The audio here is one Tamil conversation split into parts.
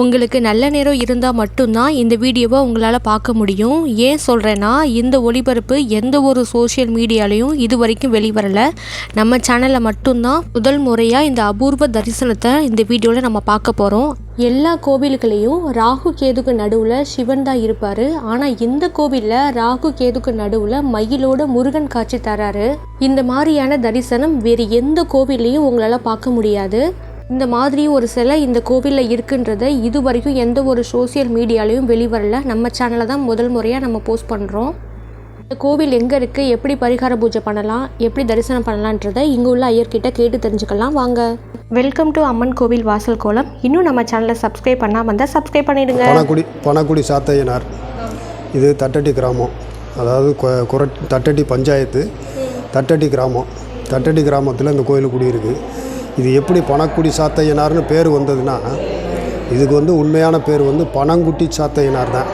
உங்களுக்கு நல்ல நேரம் இருந்தால் மட்டும்தான் இந்த வீடியோவை உங்களால் பார்க்க முடியும். ஏன் சொல்கிறேன்னா இந்த ஒளிபரப்பு எந்த ஒரு சோஷியல் மீடியாலையும் இது வரைக்கும் வெளிவரலை. நம்ம சேனலில் மட்டும்தான் முதல் முறையாக இந்த அபூர்வ தரிசனத்தை இந்த வீடியோவில் நம்ம பார்க்க போகிறோம் எல்லா கோவில்களையும் ராகு கேதுக்கு நடுவில் சிவன் தான் இருப்பார். ஆனால் இந்த கோவிலில் ராகு கேதுக்கு நடுவில் மயிலோட முருகன் காட்சி தராரு. இந்த மாதிரியான தரிசனம் வேறு எந்த கோவில்லையும் உங்களால் பார்க்க முடியாது. இந்த மாதிரி ஒரு சிலை இந்த கோவிலில் இருக்குன்றதை இது வரைக்கும் எந்த ஒரு சோஷியல் மீடியாலையும் வெளிவரல. நம்ம சேனலில் தான் முதல் முறையாக நம்ம போஸ்ட் பண்ணுறோம் இந்த கோவில் எங்கே இருக்குது எப்படி பரிகார பூஜை பண்ணலாம்? எப்படி தரிசனம் பண்ணலான்றதை இங்கே உள்ள ஐயர்கிட்ட கேட்டு தெரிஞ்சுக்கலாம். வாங்க. வெல்கம் டு அம்மன் கோவில் வாசல் கோலம். இன்னும் நம்ம சேனலை சப்ஸ்கிரைப் பண்ணாமல் இருந்தால் சப்ஸ்கிரைப் பண்ணிடுங்க. பணக்குடி பணக்குடி சாத்தையனார். இது தட்டட்டி கிராமம். அதாவது கொ- குர தட்டட்டி பஞ்சாயத்து. தட்டட்டி கிராமம். தட்டட்டி கிராமத்தில் இந்த கோயில் குடியிருக்கு. இது எப்படி பணக்குடி சாத்தையனார்னு பேர் வந்ததுன்னா இதுக்கு வந்து உண்மையான பேர் வந்து பனங்குட்டி சாத்தையனார் தான்.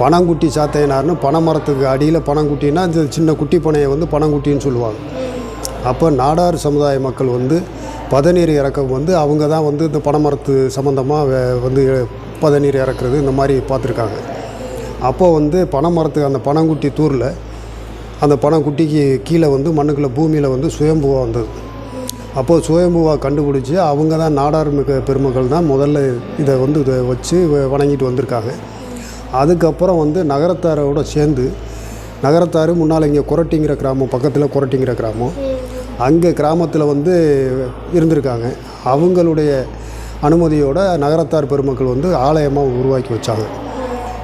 பனங்குட்டி சாத்தையனார்னு பனைமரத்துக்கு அடியில் பனங்குட்டின்னா இந்த சின்ன குட்டி பனையை வந்து பனங்குட்டின்னு சொல்லுவாங்க. அப்போ நாடார் சமுதாய மக்கள் வந்து பதநீர் இறக்கம் வந்து அவங்க தான் வந்து இந்த பனைமரத்து சம்மந்தமாக வந்து பதநீர் இறக்குறது இந்த மாதிரி பார்த்துருக்காங்க. அப்போ வந்து பனைமரத்துக்கு அந்த பனங்குட்டி தூரில் அந்த பனங்குட்டிக்கு கீழே வந்து மண்ணுக்குள்ளே பூமியில் வந்து சுயம்புவாக வந்தது. அப்போது சுயம்புவாக கண்டுபிடிச்சி அவங்க தான் நாடார் மிக பெருமக்கள் தான் முதல்ல இதை வந்து இதை வச்சு வணங்கிட்டு வந்திருக்காங்க. அதுக்கப்புறம் வந்து நகரத்தாரோட சேர்ந்து நகரத்தார் முன்னால் இங்கே கொரட்டிங்கிற கிராமம் பக்கத்தில் கொரட்டிங்கிற கிராமம் அங்கே கிராமத்தில் வந்து இருந்திருக்காங்க. அவங்களுடைய அனுமதியோட நகரத்தார் பெருமக்கள் வந்து ஆலயமாக உருவாக்கி வச்சாங்க.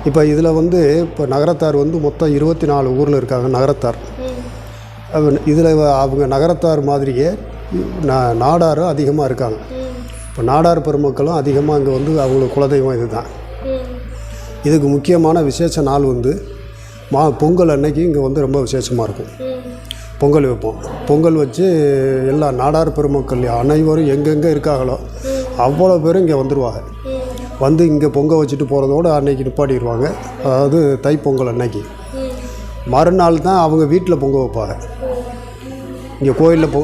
இப்போ இதில் வந்து இப்போ நகரத்தார் வந்து மொத்தம் இருபத்தி நாலு ஊரில் இருக்காங்க நகரத்தார். இதில் அவங்க நகரத்தார் மாதிரியே நாடாரும் அதிகமாக இருக்காங்க. இப்போ நாடார் பெருமக்களும் அதிகமாக இங்கே வந்து அவங்களுக்கு குலதெய்வம் இதுதான். இதுக்கு முக்கியமான விசேஷ நாள் வந்து மா பொங்கல் அன்னைக்கு இங்கே வந்து ரொம்ப விசேஷமாக இருக்கும். பொங்கல் வைப்போம். பொங்கல் வச்சு எல்லா நாடார் பெருமக்கள் அனைவரும் எங்கெங்கே இருக்காங்களோ அவ்வளோ பேரும் இங்கே வந்துடுவாங்க வந்து இங்கே பொங்கல் வச்சுட்டு போகிறதோடு அன்னைக்கு நிப்பாட்டிடுவாங்க. அதாவது தைப்பொங்கல் அன்னைக்கு. மறுநாள் தான் அவங்க வீட்டில் பொங்கல் வைப்பாங்க. இங்கே கோயிலில் பொ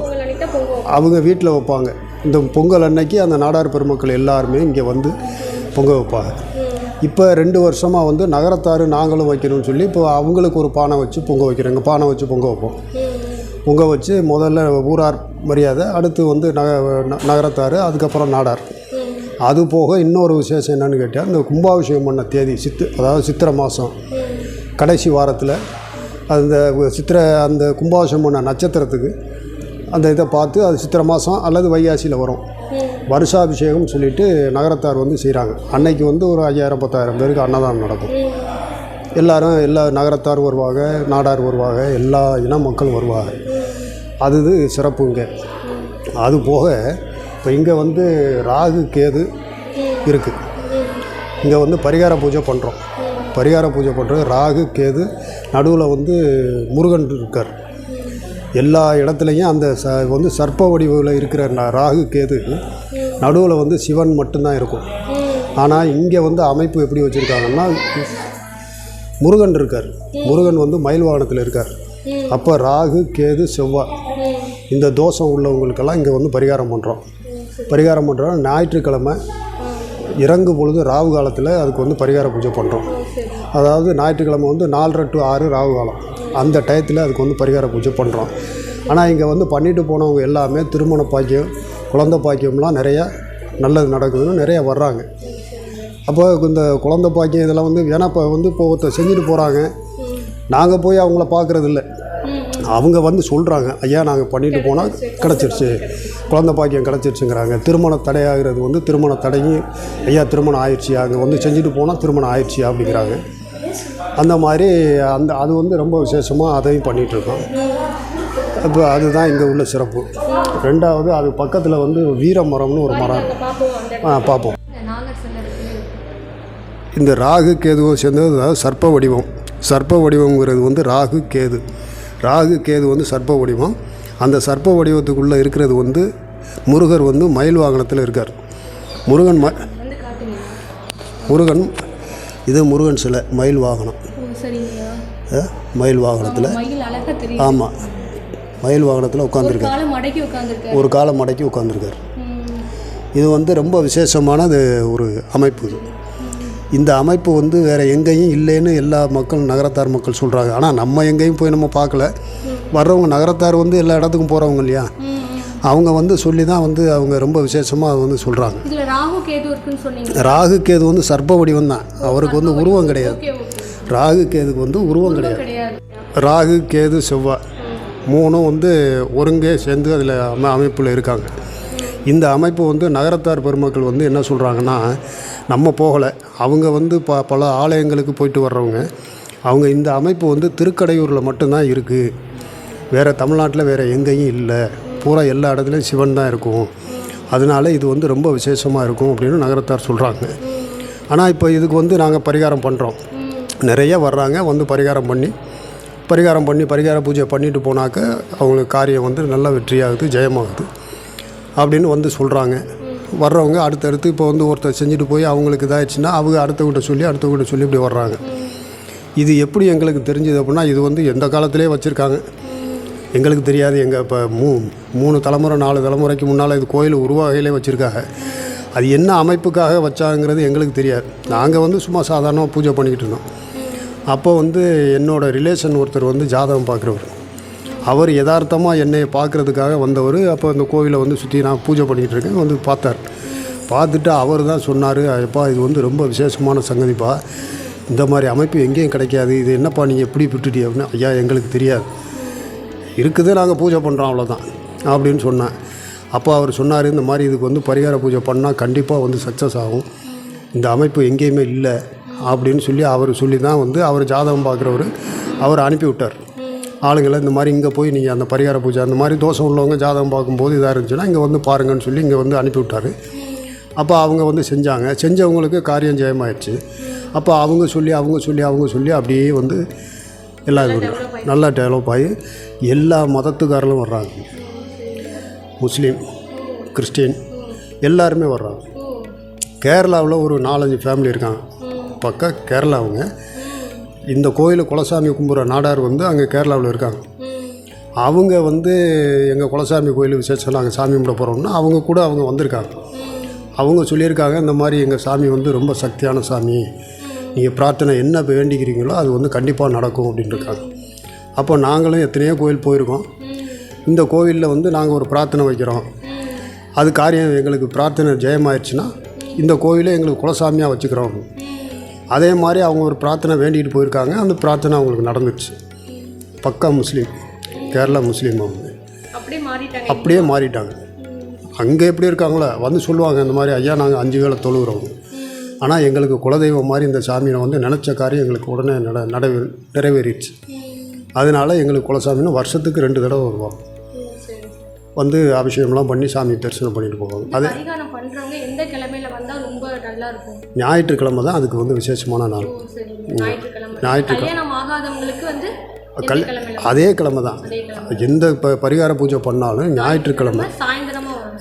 அவங்க வீட்டில் வைப்பாங்க. இந்த பொங்கல் அன்னைக்கு அந்த நாடார் பெருமக்கள் எல்லாருமே இங்கே வந்து பொங்க வைப்பாங்க. இப்போ ரெண்டு வருஷமாக வந்து நகரத்தார் நாங்களும் வைக்கணும்னு சொல்லி இப்போ அவங்களுக்கு ஒரு பானை வச்சு பொங்க வைக்கிறோங்க. பானை வச்சு பொங்க வைப்போம். பொங்க வச்சு முதல்ல ஊரார் மரியாதை அடுத்து வந்து நக நகரத்தார் அதுக்கப்புறம் நாடார். அது போக இன்னொரு விசேஷம் என்னென்னு கேட்டால் இந்த கும்பாபிஷேகம் பண்ண தேதி சித்து அதாவது சித்திரை மாதம். கடைசி வாரத்தில் அந்த சித்திரை அந்த கும்பாபிஷேகம் பண்ண நட்சத்திரத்துக்கு அந்த இதை பார்த்து அது சித்திரை மாதம் அல்லது வைகாசியில் வரும். வருஷாபிஷேகம் சொல்லிட்டு நகரத்தார் வந்து செய்கிறாங்க. அன்னைக்கு வந்து ஒரு ஐயாயிரம் பத்தாயிரம் பேருக்கு அன்னதானம் நடக்கும். எல்லாரும் எல்லா நகரத்தார் வருவாங்க நாடார் வருவாங்க எல்லா இன மக்கள் வருவாங்க. அது இது சிறப்பு இங்கே. அது போக இப்போ இங்கே வந்து ராகு கேது இருக்குது இங்கே வந்து பரிகார பூஜை பண்ணுறோம். பரிகார பூஜை பண்ணுறது ராகு கேது நடுவில் வந்து முருகன் இருக்கார். எல்லா இடத்துலையும் அந்த ச வந்து சர்ப்ப வடிவில் இருக்கிற ந- ராகு கேது நடுவில் வந்து சிவன் மட்டும்தான் இருக்கும். ஆனால் இங்கே வந்து அமைப்பு எப்படி வச்சுருக்காங்கன்னா முருகன் இருக்கார். முருகன் வந்து மயில் வாகனத்தில் இருக்கார். அப்போ ராகு கேது செவ்வாய் இந்த தோஷம் உள்ளவங்களுக்கெல்லாம் இங்கே வந்து பரிகாரம் பண்ணுறோம் பரிகாரம் பண்ணுறோம் ஞாயிற்றுக்கிழமை இறங்கு பொழுது ராகு காலத்தில் அதுக்கு வந்து பரிகார பூஜை பண்ணுறோம் அதாவது ஞாயிற்றுக்கிழமை வந்து நாலரை டு ஆறு ராகு காலம். அந்த டயத்தில் அதுக்கு வந்து பரிகார பூஜை பண்ணுறோம் ஆனால் இங்கே வந்து பண்ணிட்டு போனவங்க எல்லாமே திருமண பாக்கியம் குழந்த பாக்கியம்லாம் நிறையா நல்லது நடக்குதுன்னு நிறையா வர்றாங்க. அப்போ இந்த குழந்த பாக்கியம் இதெல்லாம் வந்து ஏன்னா இப்போ வந்து இப்போ ஒருத்தர் செஞ்சுட்டு போகிறாங்க நாங்கள் போய் அவங்கள பார்க்குறது இல்லை அவங்க வந்து சொல்கிறாங்க ஐயா நாங்கள் பண்ணிட்டு போனால் கிடச்சிருச்சு. குழந்த பாக்கியம் கிடச்சிருச்சுங்கிறாங்க. திருமண தடையாகிறது வந்து திருமண தடையும் ஐயா திருமணம் ஆயிடுச்சு. அங்கே வந்து செஞ்சுட்டு போனால் திருமணம் ஆயிடுச்சு அப்படிங்கிறாங்க. அந்த மாதிரி அந்த அது வந்து ரொம்ப விசேஷமாக அதையும் பண்ணிகிட்ருக்கோம். இப்போ அதுதான் இங்கே உள்ள சிறப்பு. ரெண்டாவது அது பக்கத்தில் வந்து வீர மரம்னு ஒரு மரம். ஆ பார்ப்போம். இந்த ராகு கேதுவை சேர்ந்தது அதாவது சர்ப்ப வடிவம். சர்ப்ப வடிவங்கிறது வந்து ராகு கேது. ராகு கேது வந்து சர்ப்ப வடிவம். அந்த சர்ப்ப வடிவத்துக்குள்ளே இருக்கிறது வந்து முருகர் வந்து மயில் வாகனத்தில் இருக்கார். முருகன் ம முருகன் இது முருகன் சிலை மயில் வாகனம். மயில் வாகனத்தில். ஆமாம் மயில் வாகனத்தில் உட்காந்துருக்கார் காலம் ஒரு காலை மடக்கி உட்காந்துருக்கார் இது வந்து ரொம்ப விசேஷமானது ஒரு அமைப்பு இது. இந்த அமைப்பு வந்து வேறு எங்கேயும் இல்லைன்னு எல்லா மக்கள் நகரத்தார் மக்கள் சொல்கிறாங்க ஆனால் நம்ம எங்கேயும் போய் நம்ம பார்க்கல. வர்றவங்க நகரத்தார் வந்து எல்லா இடத்துக்கும் போகிறவங்க இல்லையா? அவங்க வந்து சொல்லி தான் வந்து அவங்க ரொம்ப விசேஷமாக வந்து சொல்கிறாங்க ராகு கேது வந்து சர்ப்ப வடிவம் தான். அவருக்கு வந்து உருவம் கிடையாது. ராகு கேதுக்கு வந்து உருவம் கிடையாது. கிடையாது. ராகு கேது செவ்வாய் மூணும் வந்து ஒருங்கே சேர்ந்து அதில் அம அமைப்பில் இருக்காங்க. இந்த அமைப்பு வந்து நகரத்தார் பெருமக்கள் வந்து என்ன சொல்கிறாங்கன்னா நம்ம போகலை. அவங்க வந்து ப பல ஆலயங்களுக்கு போயிட்டு வர்றவங்க. அவங்க இந்த அமைப்பு வந்து திருக்கடையூரில் மட்டும்தான் இருக்குது வேறு தமிழ்நாட்டில் வேறு எங்கேயும் இல்லை. பூரா எல்லா இடத்துலையும் சிவன் தான் இருக்கும். அதனால இது வந்து ரொம்ப விசேஷமாக இருக்கும் அப்படின்னு நகரத்தார் சொல்கிறாங்க ஆனால் இப்போ இதுக்கு வந்து நாங்கள் பரிகாரம் பண்ணுறோம் நிறைய வர்றாங்க வந்து பரிகாரம் பண்ணி பரிகாரம் பண்ணி பரிகார பூஜை பண்ணிட்டு போனாக்க அவங்களுக்கு காரியம் வந்து நல்ல வெற்றியாகுது ஜெயமாகுது அப்படின்னு வந்து சொல்கிறாங்க வர்றவங்க அடுத்தடுத்து இப்போ வந்து ஒருத்தர் செஞ்சுட்டு போய் அவங்களுக்கு இதாகிடுச்சுன்னா அவங்க அடுத்தவங்கிட்ட சொல்லி அடுத்தவங்கிட்ட சொல்லி இப்படி வர்றாங்க. இது எப்படி எங்களுக்கு தெரிஞ்சது அப்படின்னா இது வந்து எந்த காலத்திலே வச்சுருக்காங்க. எங்களுக்கு தெரியாது. எங்கள் இப்போ மூ மூணு தலைமுறை நாலு தலைமுறைக்கு முன்னால் இது கோயில் உருவாகையிலே வச்சுருக்காங்க. அது என்ன அமைப்புக்காக வச்சாங்கிறது எங்களுக்கு தெரியாது. நாங்கள் வந்து சும்மா சாதாரணமாக பூஜை பண்ணிக்கிட்டு இருந்தோம். அப்போ வந்து என்னோட ரிலேஷன் ஒருத்தர் வந்து ஜாதகம் பார்க்குறவர். அவர் யதார்த்தமாக என்னை பார்க்குறதுக்காக வந்தவர். அப்போ அந்த கோவிலை வந்து சுற்றி நான் பூஜை பண்ணிக்கிட்டு இருக்கேன். வந்து பார்த்தார். பார்த்துட்டு அவர் தான் சொன்னார் அப்பா இது வந்து ரொம்ப விசேஷமான சங்கதிப்பா. இந்த மாதிரி அமைப்பு எங்கேயும் கிடைக்காது. இது என்னப்பா நீங்கள் எப்படி விட்டுட்டீங்க அப்படின்னு. ஐயா எங்களுக்கு தெரியாது. இருக்குது நாங்கள் பூஜை பண்ணுறோம் அவ்வளோதான் அப்படின்னு சொன்னேன் அப்போ அவர் சொன்னார் இந்த மாதிரி இதுக்கு வந்து பரிகார பூஜை பண்ணால் கண்டிப்பாக வந்து சக்ஸஸ் ஆகும். இந்த அமைப்பு எங்கேயுமே இல்லை அப்படின்னு சொல்லி அவர் சொல்லி தான் வந்து அவர் ஜாதகம் பார்க்குறவர் அவர் அனுப்பிவிட்டார் ஆளுங்களை இந்த மாதிரி இங்கே போய் நீங்கள் அந்த பரிகார பூஜை அந்த மாதிரி தோஷம் உள்ளவங்க ஜாதகம் பார்க்கும்போது இதாக இருந்துச்சுன்னா இங்கே வந்து பாருங்கன்னு சொல்லி இங்கே வந்து அனுப்பிவிட்டார் அப்போ அவங்க வந்து செஞ்சாங்க. செஞ்சவங்களுக்கு காரியம் ஜெயமாயிடுச்சு. அப்போ அவங்க சொல்லி அவங்க சொல்லி அவங்க சொல்லி அப்படியே வந்து எல்லா இதுவும் நல்லா டெவலப் ஆகி எல்லா மதத்துக்காரர்களும் வர்றாங்க. முஸ்லீம் கிறிஸ்டின் எல்லாருமே வர்றாங்க. கேரளாவில் ஒரு நாலஞ்சு ஃபேமிலி இருக்காங்க. பக்கம் கேரளாவுங்க இந்த கோயில் குலசாமி கும்பிட்ற நாடார் வந்து அங்கே கேரளாவில் இருக்காங்க. அவங்க வந்து எங்கள் குலசாமி கோயில் விசேஷம் நாங்கள் சாமி கும்பிட போகிறோம்னா அவங்க கூட அவங்க வந்திருக்காங்க. அவங்க சொல்லியிருக்காங்க இந்த மாதிரி எங்கள் சாமி வந்து ரொம்ப சக்தியான சாமி. நீங்கள் பிரார்த்தனை என்ன வேண்டிக்கிறீங்களோ அது வந்து கண்டிப்பாக நடக்கும் அப்படின்னு இருக்காங்க அப்போ நாங்களும் எத்தனையோ கோயில் போயிருக்கோம். இந்த கோவிலில் வந்து நாங்கள் ஒரு பிரார்த்தனை வைக்கிறோம். அது காரியம் எங்களுக்கு பிரார்த்தனை ஜெயமாயிடுச்சுன்னா இந்த கோவிலை எங்களுக்கு குலசாமியாக வச்சுக்கிறோம். அதே மாதிரி அவங்க ஒரு பிரார்த்தனை வேண்டிகிட்டு போயிருக்காங்க. அந்த பிரார்த்தனை அவங்களுக்கு நடந்துச்சு. பக்கா முஸ்லீம் கேரளா முஸ்லீம் அவங்க. அப்படியே மாறிட்டாங்க. அப்படியே மாறிட்டாங்க. அங்கே எப்படி இருக்காங்களோ வந்து சொல்லுவாங்க இந்த மாதிரி ஐயா நாங்கள் அஞ்சு வேளை தொழுகிறோம் ஆனால் எங்களுக்கு குலதெய்வம் மாதிரி இந்த சாமியை வந்து நினச்ச காரியம் எங்களுக்கு உடனே நட நடவே நிறைவேறிடுச்சு. அதனால எங்களுக்கு குலசாமின்னு வருஷத்துக்கு ரெண்டு தடவை வருவோம் வந்து அபிஷேகம்லாம் பண்ணி சாமி தரிசனம் பண்ணிட்டு போவாங்க. அது எந்த கிழமையில வந்தா ரொம்ப நல்லா இருக்கும் ஞாயிற்றுக்கிழமை தான் அதுக்கு வந்து விசேஷமான நாள். ஞாயிற்றுக்கிழமை. கல் அதே கிழமை தான். எந்த ப பரிகார பூஜை பண்ணாலும் ஞாயிற்றுக்கிழமை.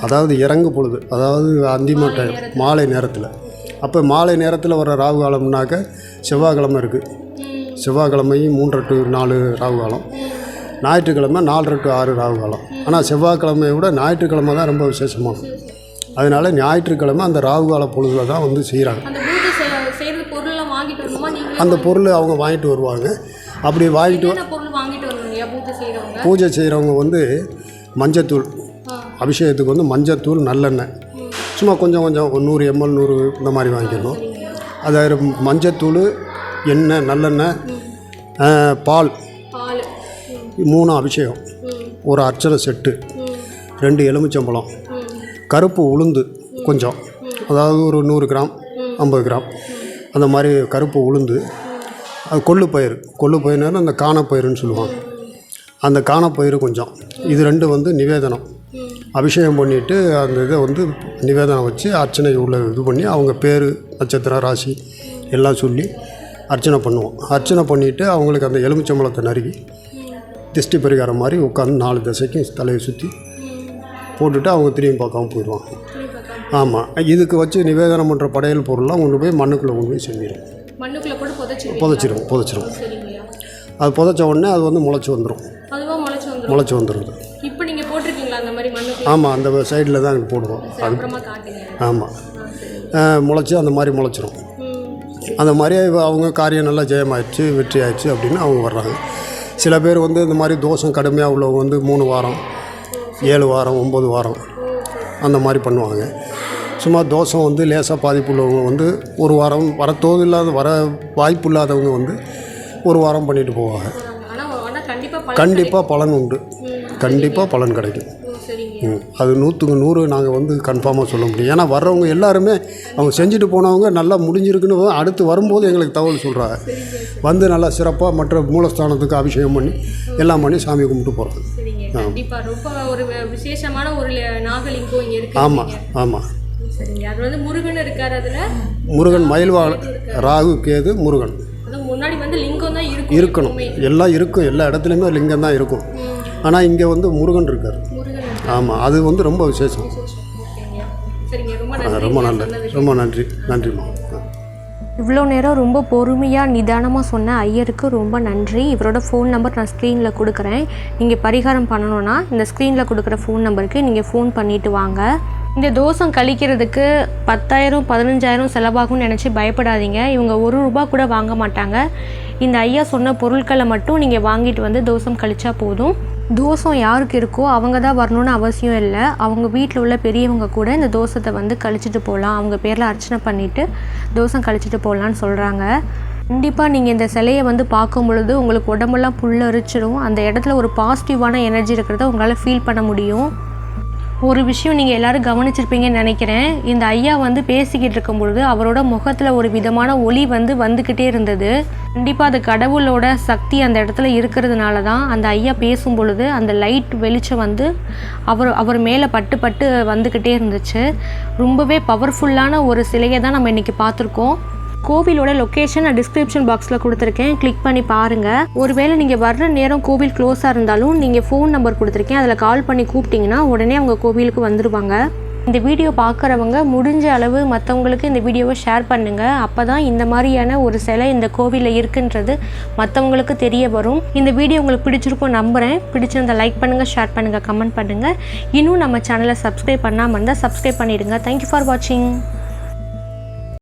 அதாவது இறங்கு பொழுது அதாவது அந்திம டைம் மாலை நேரத்தில். அப்போ மாலை நேரத்தில் வர ராகு காலம்னாக்க செவ்வாய்க்கிழமை இருக்குது செவ்வாய்க்கிழமையும் மூன்று டு நாலு ராகு காலம். ஞாயிற்றுக்கிழமை நாலரை டு ஆறு ராகு காலம். ஆனால் செவ்வாய்க்கிழமையை விட ஞாயிற்றுக்கிழமை தான் ரொம்ப விசேஷமாகும் அதனால் ஞாயிற்றுக்கிழமை அந்த ராகு கால பொழுதுல தான் வந்து செய்கிறாங்க அந்த பொருள் அவங்க வாங்கிட்டு வருவாங்க. அப்படி வாங்கிட்டு பூஜை செய்கிறவங்க வந்து மஞ்சத்தூள். அபிஷேகத்துக்கு வந்து மஞ்சத்தூள் நல்லெண்ணெய். சும்மா கொஞ்சம் கொஞ்சம் ஒரு நூறு எம்எல் நூறு இந்த மாதிரி வாங்கிக்கணும். அதாவது மஞ்சத்தூள் எண்ணெய் நல்லெண்ணெய் பால். மூணு அபிஷேகம். ஒரு அர்ச்சனை செட்டு. ரெண்டு எலுமிச்சம்பழம். கருப்பு உளுந்து கொஞ்சம். அதாவது ஒரு நூறு கிராம் ஐம்பது கிராம். அந்த மாதிரி கருப்பு உளுந்து. அது கொள்ளு பயிர் கொள்ளு பயிர்னா அந்த காணப்பயிறுன்னு சொல்லுவாங்க. அந்த காணப்பயிறு கொஞ்சம். இது ரெண்டு வந்து நிவேதனம். அபிஷேகம் பண்ணிவிட்டு அந்த இதை வந்து நிவேதனம் வச்சு அர்ச்சனை உள்ள இது பண்ணி அவங்க பேர் நட்சத்திரம் ராசி எல்லாம் சொல்லி அர்ச்சனை பண்ணுவோம். அர்ச்சனை பண்ணிவிட்டு அவங்களுக்கு அந்த எலுமிச்சம்பழத்தை நறுக்கி திஷ்டி பரிகாரம் மாதிரி உட்காந்து நாலு திசைக்கும் தலையை சுற்றி போட்டுட்டு அவங்க திரும்பி பார்க்காம போயிடுவாங்க. ஆமாம் இதுக்கு வச்சு நிவேதனம் பண்ணுற படையல் பொருள்லாம் கொண்டு போய் மண்ணுக்குள்ளே கொண்டு போய் செஞ்சிடும் மண்ணுக்குள்ள போட்டு புதைச்சிரும் புதைச்சிரும். அது புதைச்ச உடனே அது வந்து முளைச்சி வந்துடும் முளைச்சு வந்துடும் ஆமாம் அந்த சைடில் தான் போடுவோம். அது ஆமாம் முளைச்சி அந்த மாதிரி முளைச்சிரும். அந்த மாதிரி அவங்க காரியம் நல்லா ஜெயமாயிடுச்சு வெற்றி ஆயிடுச்சு அப்படின்னு அவங்க வர்றாங்க. சில பேர் வந்து இந்த மாதிரி தோஷம் கடுமையாக உள்ளவங்க வந்து மூணு வாரம் ஏழு வாரம் ஒம்பது வாரம் அந்த மாதிரி பண்ணுவாங்க. சும்மா தோஷம் வந்து லேசாக பாதிப்பு உள்ளவங்க வந்து ஒரு வாரம் வரத்தோது இல்லாத வர வாய்ப்பு இல்லாதவங்க வந்து ஒரு வாரம் பண்ணிட்டு போவாங்க. கண்டிப்பாக பலன் உண்டு. கண்டிப்பாக பலன் கிடைக்கும். அது நூற்றுக்கு நூறு நாங்கள் வந்து கன்ஃபார்மாக சொல்ல முடியும். ஏன்னா வர்றவங்க எல்லாருமே அவங்க செஞ்சுட்டு போனவங்க நல்லா முடிஞ்சிருக்குன்னு அடுத்து வரும்போது எங்களுக்கு தகவல் சொல்கிறாங்க வந்து நல்லா சிறப்பாக மற்ற மூலஸ்தானத்துக்கு அபிஷேகம் பண்ணி எல்லாம் பண்ணி சாமி கும்பிட்டு போகிறாங்க சரிங்க. கண்டிப்பாக ரொம்ப ஒரு வி- விசேஷமான ஒரு ல- நாகலிங்கம் இங்கே இருக்கு ஆமாம் ஆமாம் முருகன் இருக்கார் அதில்? முருகன் மயில்வாள் ராகு கேது முருகன். அதான் முன்னாடி வந்து லிங்கம் தான் இருக்கும் இருக்கணும். எல்லாம் இருக்கும். எல்லா இடத்துலையுமே லிங்கம் தான் இருக்கும். ஆனால் இங்கே வந்து முருகன் இருக்கார். ஆமாம் அது வந்து ரொம்ப விசேஷம். ரொம்ப நன்றி. ரொம்ப நன்றி. நன்றிம்மா. இவ்வளோ நேரம் ரொம்ப பொறுமையாக நிதானமாக சொன்ன ஐயருக்கு ரொம்ப நன்றி. இவரோட ஃபோன் நம்பர் நான் ஸ்க்ரீனில் கொடுக்குறேன். நீங்கள் பரிகாரம் பண்ணணுன்னா இந்த ஸ்க்ரீனில் கொடுக்குற ஃபோன் நம்பருக்கு நீங்கள் ஃபோன் பண்ணிவிட்டு வாங்க. இந்த தோசம் கழிக்கிறதுக்கு பத்தாயிரம் பதினஞ்சாயிரம் செலவாகும்னு நினச்சி பயப்படாதீங்க. இவங்க ஒரு ரூபா கூட வாங்க மாட்டாங்க. இந்த ஐயா சொன்ன பொருட்களை மட்டும் நீங்கள் வாங்கிட்டு வந்து தோசம் கழிச்சா போதும். தோசம் யாருக்கு இருக்கோ அவங்க தான் வரணும்னு அவசியம் இல்லை. அவங்க வீட்டில் உள்ள பெரியவங்க கூட இந்த தோசத்தை வந்து கழிச்சிட்டு போகலாம் அவங்க பேரில் அர்ச்சனை பண்ணிவிட்டு தோசம் கழிச்சிட்டு போகலான்னு சொல்கிறாங்க கண்டிப்பாக நீங்கள் இந்த சிலையை வந்து பார்க்கும் பொழுது உங்களுக்கு உடம்பெல்லாம் புல்லரிச்சிடும் அந்த இடத்துல ஒரு பாசிட்டிவான எனர்ஜி இருக்கிறத உங்களால் ஃபீல் பண்ண முடியும். ஒரு விஷயம் நீங்கள் எல்லாரும் கவனிச்சிருப்பீங்கன்னு நினைக்கிறேன். இந்த ஐயா வந்து பேசிக்கிட்டு இருக்கும் பொழுது அவரோட முகத்தில் ஒரு விதமான ஒளி வந்து வந்துக்கிட்டே இருந்தது. கண்டிப்பாக அது கடவுளோட சக்தி அந்த இடத்துல இருக்கிறதுனால தான் அந்த ஐயா பேசும் பொழுது அந்த லைட் வெளிச்சம் வந்து அவர் அவர் மேலே பட்டு பட்டு வந்துக்கிட்டே இருந்துச்சு. ரொம்பவே பவர்ஃபுல்லான ஒரு சிலையை தான் நம்ம இன்றைக்கி பார்த்துருக்கோம். கோவிலோட லொக்கேஷன் நான் டிஸ்கிரிப்ஷன் பாக்ஸில் கொடுத்துருக்கேன். கிளிக் பண்ணி பாருங்கள் ஒருவேளை நீங்கள் வர்ற நேரம் கோவில் க்ளோஸாக இருந்தாலும் நீங்கள் ஃபோன் நம்பர் கொடுத்துருக்கேன். அதில் கால் பண்ணி கூப்பிட்டிங்கன்னா உடனே அவங்க கோவிலுக்கு வந்துடுவாங்க இந்த வீடியோ பார்க்குறவங்க முடிஞ்ச அளவு மற்றவங்களுக்கு இந்த வீடியோவை ஷேர் பண்ணுங்கள் அப்போ தான் இந்த மாதிரியான ஒரு சிலை இந்த கோவிலில் இருக்குன்றது மற்றவங்களுக்கு தெரிய வரும். இந்த வீடியோ உங்களுக்கு பிடிச்சிருக்கும் நம்புகிறேன் பிடிச்சிருந்தால் லைக் பண்ணுங்கள் ஷேர் பண்ணுங்கள் கமெண்ட் பண்ணுங்கள் இன்னும் நம்ம சேனலை சப்ஸ்கிரைப் பண்ணாமல் இருந்தால் சப்ஸ்கிரைப் பண்ணிவிடுங்க தேங்க்யூ ஃபார் வாட்சிங்